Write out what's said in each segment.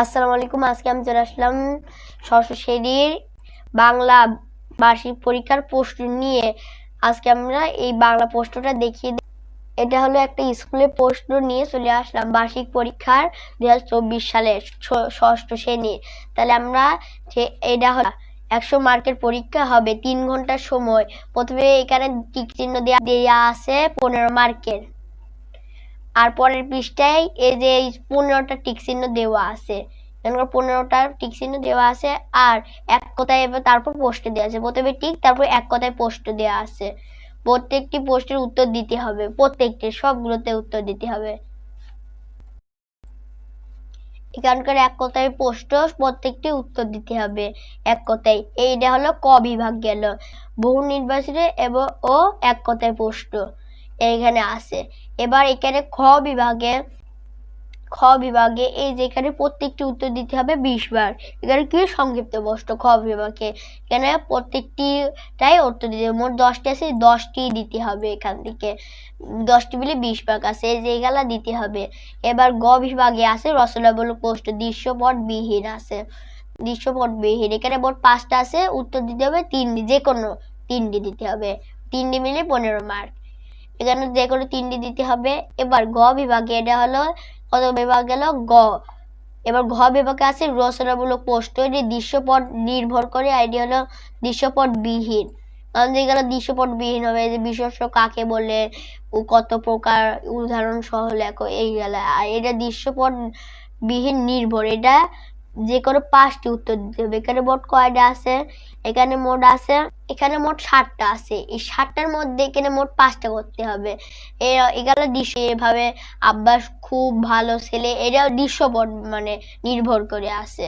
আসসালামু আলাইকুম, আজকে আমি চলে আসলাম ষষ্ঠ শ্রেণির বাংলা বার্ষিক পরীক্ষার প্রশ্ন নিয়ে। আজকে আমরা এই বাংলা প্রশ্নটা দেখিয়ে। এটা হলো একটা স্কুলের প্রশ্ন নিয়ে চলে আসলাম বার্ষিক পরীক্ষার দুই হাজার চব্বিশ সালের ষষ্ঠ শ্রেণির তাহলে আমরা যে এটা হলো একশো মার্কের পরীক্ষা হবে তিন ঘণ্টার সময়। প্রথমে এখানে টিক চিহ্ন দেওয়া দেওয়া আছে পনেরো মার্কের। আর পরের পৃষ্ঠায় এই যে পনেরোটা টিক চিহ্ন দেওয়া আছে। এখানে পনেরোটা টিক চিহ্ন দেওয়া আছে আর এক কথায় এবার তারপর পোস্টে দেওয়া আছে। প্রথমে টিক, তারপর এক কথায় পোস্ট দেওয়া আছে। প্রত্যেকটি পোস্টের উত্তর দিতে হবে। প্রত্যেকটি, সবগুলোতে উত্তর দিতে হবে। এখানকার এক কথায় পোস্ট প্রত্যেকটি উত্তর দিতে হবে এক কথায়। এইটা হলো ক বিভাগ গেল। বহু নির্বাচনে এবং ও এক কথায় পোস্ট এইখানে আছে। এবার এখানে খ বিভাগে খ বিভাগে এই যে এখানে প্রত্যেকটি উত্তর দিতে হবে বিশ বার। এখানে কি সংক্ষিপ্ত প্রশ্ন? খ বিভাগে। এখানে প্রত্যেকটিটাই উত্তর দিতে হবে। মোট দশটি আছে, দশটি দিতে হবে এখান থেকে। দশটি মিলে বিশ ভাগ আছে, এই যে এগুলা দিতে হবে। এবার গ বিভাগে আছে, রচনামূলক প্রশ্ন, দৃশ্যপট বিহীন আছে। দৃশ্যপট বিহীন। এখানে মোট পাঁচটা আছে, উত্তর দিতে হবে তিনটি যে কোনো তিনটি দিতে হবে। তিনটি মিলে পনেরো মার্ক এখানে যে কোনো তিনটি দিতে হবে। এবার গ বিভাগে এটা হলো কত বিভাগ গেল গ। এবার ঘ বিভাগে আছে রচনামূলক প্রশ্ন। এটি দৃশ্যপট নির্ভর করে আইডি হলো দৃশ্যপট বিহীন কারণ যেগুলো দৃশ্যপট বিহীন হবে। এই যে বিশেষ্য কাকে বলে, ও কত প্রকার উদাহরণ সহ লেখো এইগুলা আর এটা দৃশ্যপট বিহীন নির্ভর। এটা যে কোনো পাঁচটি উত্তর দিতে হবে। এখানে মোট কয়টা আছে? এখানে মোট আছে, এখানে মোট ষাটটা আছে। এই ষাটটার মধ্যে এখানে মোট পাঁচটা করতে হবে। এগুলো দৃশ্য এভাবে আব্বাস খুব ভালো ছেলে, এটাও দৃশ্যপট মানে নির্ভর করে আছে।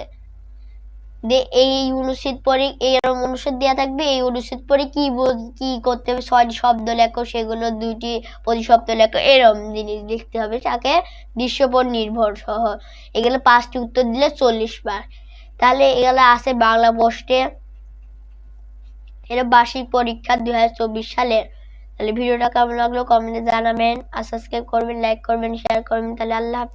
যে এই অনুচ্ছেদ পরে এরকম অনুচ্ছেদ দেওয়া থাকবে, এই অনুচ্ছেদ পরে কি কি করতে হবে? ছয়টি শব্দ লেখো, সেগুলো দুইটি প্রতিশব্দ লেখো এরকম জিনিস লিখতে হবে তাকে দৃশ্যপট নির্ভর সহ। এগুলো পাঁচটি উত্তর দিলে চল্লিশ বার। তাহলে এগুলো আছে বাংলা পোস্টে এটা বার্ষিক পরীক্ষা দুই হাজার চব্বিশ সালের। তাহলে ভিডিওটা কেমন লাগল কমেন্টে জানাবেন। আর সাবস্ক্রাইব করবেন লাইক করবেন শেয়ার করবেন, তাহলে আল্লাহ হাফিজ।